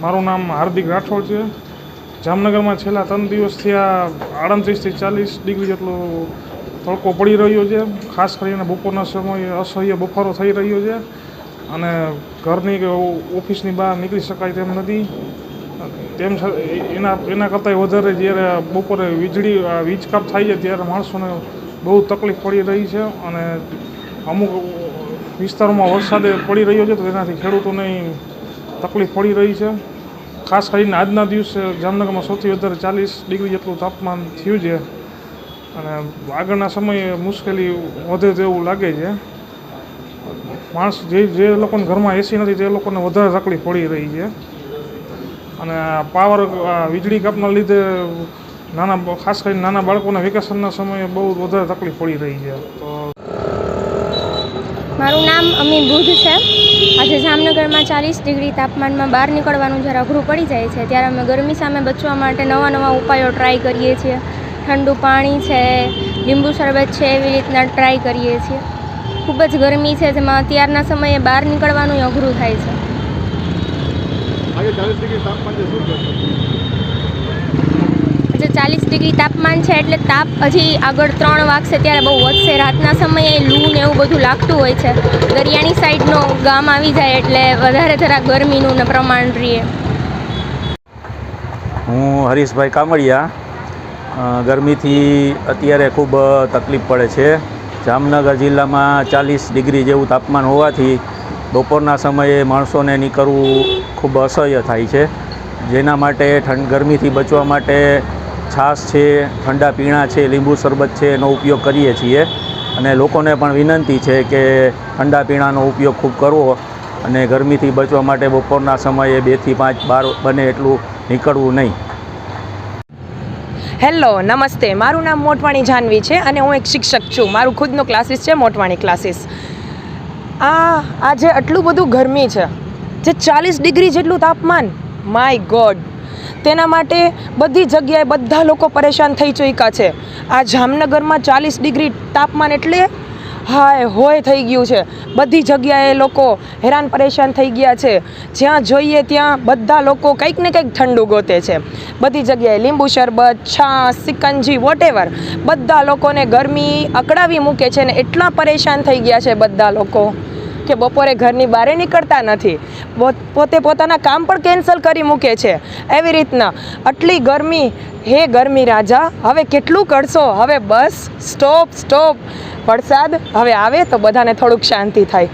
મારું નામ હાર્દિક રાઠોડ છે. જામનગરમાં છેલ્લા ત્રણ દિવસથી આ આડત્રીસથી ચાલીસ ડિગ્રી જેટલો તડકો પડી રહ્યો છે. ખાસ કરીને બપોરના સમયે અસહ્ય બફારો થઈ રહ્યો છે અને ઘરની કે ઓફિસની બહાર નીકળી શકાય તેમ નથી. તેમ એના એના કરતાંય વધારે જ્યારે બપોરે વીજળી વીજ કાપ થાય છે ત્યારે માણસોને બહુ તકલીફ પડી રહી છે અને અમુક વિસ્તારોમાં વરસાદ પડી રહ્યો છે તો તેનાથી ખેડૂતોને તકલીફ પડી રહી છે. ખાસ કરીને આજના દિવસે જામનગરમાં સૌથી વધારે ચાલીસ ડિગ્રી જેટલું તાપમાન થયું છે. અને આગળના સમયે મુશ્કેલી વધે તેવું લાગે છે. માણસ જે જે લોકોને ઘરમાં એસી નથી, તે લોકોને વધારે તકલીફ પડી રહી છે. અને પાવર વીજળી કાપના લીધે નાના, ખાસ કરીને નાના બાળકોના વેકેશનના સમયે બહુ વધારે તકલીફ પડી રહી છે. તો મારું નામ અમી બુધ છે. આજે જામનગરમાં ચાલીસ ડિગ્રી તાપમાનમાં બહાર નીકળવાનું જ્યારે અઘરું પડી જાય છે. ત્યારે અમે ગરમી સામે બચવા માટે નવા નવા ઉપાયો ટ્રાય કરીએ છીએ. ઠંડુ પાણી છે, લીંબુ શરબત છે, એવી રીતના ટ્રાય કરીએ છીએ. ખૂબ જ ગરમી છે જેમાં અત્યારના સમયે બહાર નીકળવાનું અઘરું થાય છે. આજે ચાલીસ ડિગ્રી તાપમાન છે એટલે તાપ હજી આગળ ત્રણ વાગશે ત્યારે બહુ વધશે. રાતના સમયે લૂ ને એવું બધું લાગતું હોય છે. દરિયાની સાઈડનો ગામ આવી જાય એટલે વધારે જરા ગરમીનું ને પ્રમાણ રહે હું હરીશભાઈ કામડિયા. ગરમીથી અત્યારે ખૂબ તકલીફ પડે છે. જામનગર જિલ્લામાં ચાલીસ ડિગ્રી જેવું તાપમાન હોવાથી બપોરના સમયે માણસોને નીકળવું ખૂબ અસહ્ય થાય છે. જેના માટે ઠંડ ગરમીથી બચવા માટે છાશ છે, ઠંડા પીણા છે, લીંબુ શરબત છે, એનો ઉપયોગ કરીએ છીએ. અને લોકોને પણ વિનંતી છે કે ઠંડા પીણાનો ઉપયોગ ખૂબ કરવો અને ગરમીથી બચવા માટે બપોરના સમયે બેથી પાંચ બાર બને એટલું નીકળવું નહીં. હેલો, નમસ્તે. મારું નામ મોટવાણી જાનવી છે અને હું એક શિક્ષક છું. મારું ખુદનું ક્લાસીસ છે મોટવાણી ક્લાસીસ આ, આજે આટલું બધું ગરમી છે. જે ચાલીસ ડિગ્રી જેટલું તાપમાન. માય ગોડ તેના માટે બધી જગ્યાએ બધા લોકો પરેશાન થઈ ચૂક્યા છે. આ જામનગરમાં ચાલીસ ડિગ્રી તાપમાન એટલે હાય હોય થઈ ગયું છે. બધી જગ્યાએ લોકો હેરાન પરેશાન થઈ ગયા છે. જ્યાં જોઈએ ત્યાં બધા લોકો કંઈક ને કંઈક ઠંડુ ગોતે છે. બધી જગ્યાએ લીંબુ શરબત, છાશ, સિકંજી વોટેવર બધા લોકોને ગરમી અકળાવી મૂકે છે ને એટલા પરેશાન થઈ ગયા છે બધા લોકો. કે બપોરે ઘરની બહાર નીકળતા નથી. પોતે પોતાના કામ પણ કેન્સલ કરી મૂકે છે. એવી રીતના આટલી ગરમી, હે ગરમી રાજા, હવે કેટલું કરશો? હવે બસ સ્ટોપ સ્ટોપ વરસાદ હવે આવે તો બધાને થોડુંક શાંતિ થાય.